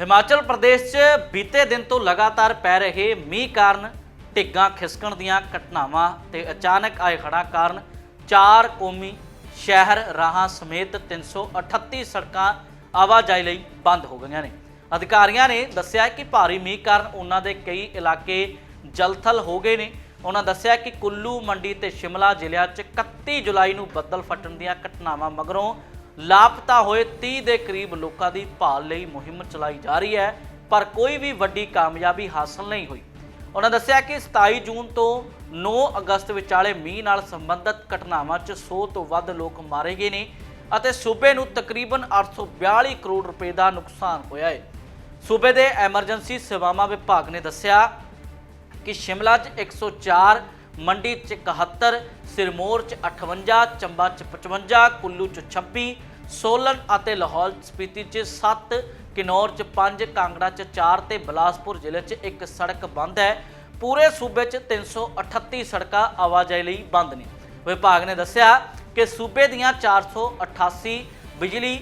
ਹਿਮਾਚਲ ਪ੍ਰਦੇਸ਼ 'ਚ ਬੀਤੇ ਦਿਨ ਤੋਂ ਲਗਾਤਾਰ ਪੈ ਰਹੇ ਮੀਂਹ ਕਾਰਨ ਢਿੱਗਾਂ ਖਿਸਕਣ ਦੀਆਂ ਘਟਨਾਵਾਂ ਤੇ ਅਚਾਨਕ ਆਏ ਹੜ੍ਹਾਂ ਕਾਰਨ ਚਾਰ ਕੌਮੀ ਸ਼ਹਿਰ ਰਾਹਾਂ ਸਮੇਤ 338 ਸੜਕਾਂ ਆਵਾਜਾਈ ਲਈ ਬੰਦ ਹੋ ਗਈਆਂ ਨੇ। ਅਧਿਕਾਰੀਆਂ ਨੇ ਦੱਸਿਆ ਕਿ ਭਾਰੀ ਮੀਂਹ ਕਾਰਨ ਉਹਨਾਂ ਦੇ ਕਈ ਇਲਾਕੇ ਜਲਥਲ ਹੋ ਗਏ ਨੇ। ਉਹਨਾਂ ਦੱਸਿਆ ਕਿ ਕੁੱਲੂ, ਮੰਡੀ ਤੇ ਸ਼ਿਮਲਾ ਜ਼ਿਲ੍ਹਿਆਂ 'ਚ 31 ਜੁਲਾਈ ਨੂੰ ਬੱਦਲ ਫਟਣ ਦੀਆਂ ਘਟਨਾਵਾਂ ਮਗਰੋਂ ਲਾਪਤਾ ਹੋਏ 30 ਦੇ ਕਰੀਬ ਲੋਕਾਂ ਦੀ ਭਾਲ ਲਈ ਮੁਹਿੰਮ ਚਲਾਈ ਜਾ ਰਹੀ ਹੈ, ਪਰ ਕੋਈ ਵੀ ਵੱਡੀ ਕਾਮਯਾਬੀ ਹਾਸਲ ਨਹੀਂ ਹੋਈ। ਉਹਨਾਂ ਦੱਸਿਆ ਕਿ 27 ਜੂਨ ਤੋਂ 9 ਅਗਸਤ ਵਿਚਾਲੇ ਮੀਂਹ ਨਾਲ ਸੰਬੰਧਿਤ ਘਟਨਾਵਾਂ 'ਚ 100 ਤੋਂ ਵੱਧ ਲੋਕ ਮਾਰੇ ਗਏ ਨੇ ਅਤੇ ਸੂਬੇ ਨੂੰ ਤਕਰੀਬਨ 842 ਕਰੋੜ ਰੁਪਏ ਦਾ ਨੁਕਸਾਨ ਹੋਇਆ ਹੈ। ਸੂਬੇ ਦੇ ਐਮਰਜੈਂਸੀ ਸੇਵਾਵਾਂ ਵਿਭਾਗ ਨੇ ਦੱਸਿਆ ਕਿ ਸ਼ਿਮਲਾ 'ਚ 104 ਮੰਡੀ 'ਚ 71 ਸਿਰਮੌਰ 'ਚ 58 ਚੰਬਾ 'ਚ 55 ਕੁੱਲੂ 'ਚ 26 ਸੋਲਨ ਅਤੇ ਲਾਹੌਲ ਸਪੀਤੀ 'ਚ 7 ਕਿਨੌਰ 'ਚ 5 ਕਾਂਗੜਾ 'ਚ 4 ਤੇ ਬਿਲਾਸਪੁਰ ਜ਼ਿਲ੍ਹੇ 'ਚ ਇੱਕ ਸੜਕ ਬੰਦ ਹੈ। ਪੂਰੇ ਸੂਬੇ 'ਚ 338 ਸੜਕਾਂ ਆਵਾਜਾਈ ਲਈ ਬੰਦ ਨੇ। ਵਿਭਾਗ ਨੇ ਦੱਸਿਆ ਕਿ ਸੂਬੇ ਦੀਆਂ 488 ਬਿਜਲੀ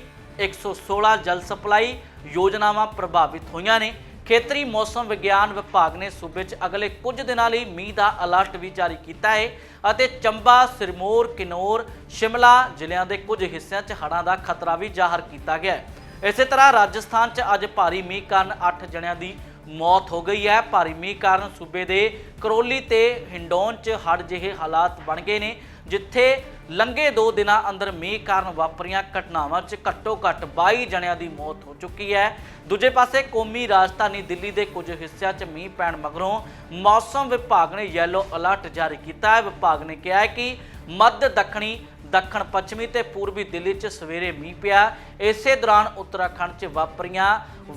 116 ਜਲ ਸਪਲਾਈ ਯੋਜਨਾਵਾਂ ਪ੍ਰਭਾਵਿਤ ਹੋਈਆਂ ਨੇ। ਖੇਤਰੀ ਮੌਸਮ ਵਿਗਿਆਨ ਵਿਭਾਗ ਨੇ ਸੂਬੇ 'ਚ ਅਗਲੇ ਕੁਝ ਦਿਨਾਂ ਲਈ ਮੀਂਹ ਦਾ ਅਲਰਟ ਵੀ ਜਾਰੀ ਕੀਤਾ ਹੈ ਅਤੇ ਚੰਬਾ, ਸਿਰਮੌਰ, ਕਿਨੌਰ, ਸ਼ਿਮਲਾ ਜ਼ਿਲ੍ਹਿਆਂ ਦੇ ਕੁਝ ਹਿੱਸਿਆਂ 'ਚ ਹੜ੍ਹਾਂ ਦਾ ਖਤਰਾ ਵੀ ਜ਼ਾਹਰ ਕੀਤਾ ਗਿਆ ਹੈ ਇਸੇ ਤਰ੍ਹਾਂ ਰਾਜਸਥਾਨ 'ਚ ਅੱਜ ਭਾਰੀ ਮੀਂਹ ਕਾਰਨ 8 ਜਣਿਆਂ ਦੀ ਮੌਤ ਹੋ ਗਈ ਹੈ। ਭਾਰੀ ਮੀਂਹ ਕਾਰਨ ਸੂਬੇ ਦੇ ਕਰੋਲੀ ਤੇ ਹਿੰਡੌਨ 'ਚ ਹੜ੍ਹ ਜਿਹੇ ਹਾਲਾਤ ਬਣ ਗਏ ਨੇ, ਜਿੱਥੇ ਲੰਘੇ 2 ਦਿਨਾਂ ਅੰਦਰ ਮੀਂਹ ਕਾਰਨ ਵਾਪਰੀਆਂ ਘਟਨਾਵਾਂ 'ਚ ਘੱਟੋ ਘੱਟ 22 ਜਣਿਆਂ ਦੀ ਮੌਤ ਹੋ ਚੁੱਕੀ ਹੈ। ਦੂਜੇ ਪਾਸੇ ਕੌਮੀ ਰਾਜਧਾਨੀ ਦਿੱਲੀ ਦੇ ਕੁਝ ਹਿੱਸਿਆਂ 'ਚ ਮੀਂਹ ਪੈਣ ਮਗਰੋਂ ਮੌਸਮ ਵਿਭਾਗ ਨੇ ਯੈਲੋ ਅਲਰਟ ਜਾਰੀ ਕੀਤਾ ਹੈ। ਵਿਭਾਗ ਨੇ ਕਿਹਾ ਹੈ ਕਿ ਮੱਧ ਦੱਖਣੀ ਦੱਖਣ ਪੱਛਮੀ ਤੇ ਪੂਰਬੀ ਦਿੱਲੀ 'ਚ ਸਵੇਰੇ ਮੀਂਹ ਪਿਆ। ਇਸੇ ਦੌਰਾਨ ਉੱਤਰਾਖੰਡ 'ਚ ਵਾਪਰੀਆਂ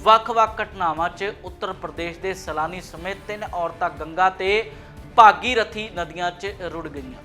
ਵੱਖ-ਵੱਖ ਘਟਨਾਵਾਂ 'ਚ ਉੱਤਰ ਪ੍ਰਦੇਸ਼ ਦੇ ਸੈਲਾਨੀ ਸਮੇਤ ਤਿੰਨ ਔਰਤਾਂ ਗੰਗਾ ਤੇ ਭਾਗੀਰਥੀ ਨਦੀਆਂ 'ਚ ਰੁੜ ਗਈਆਂ।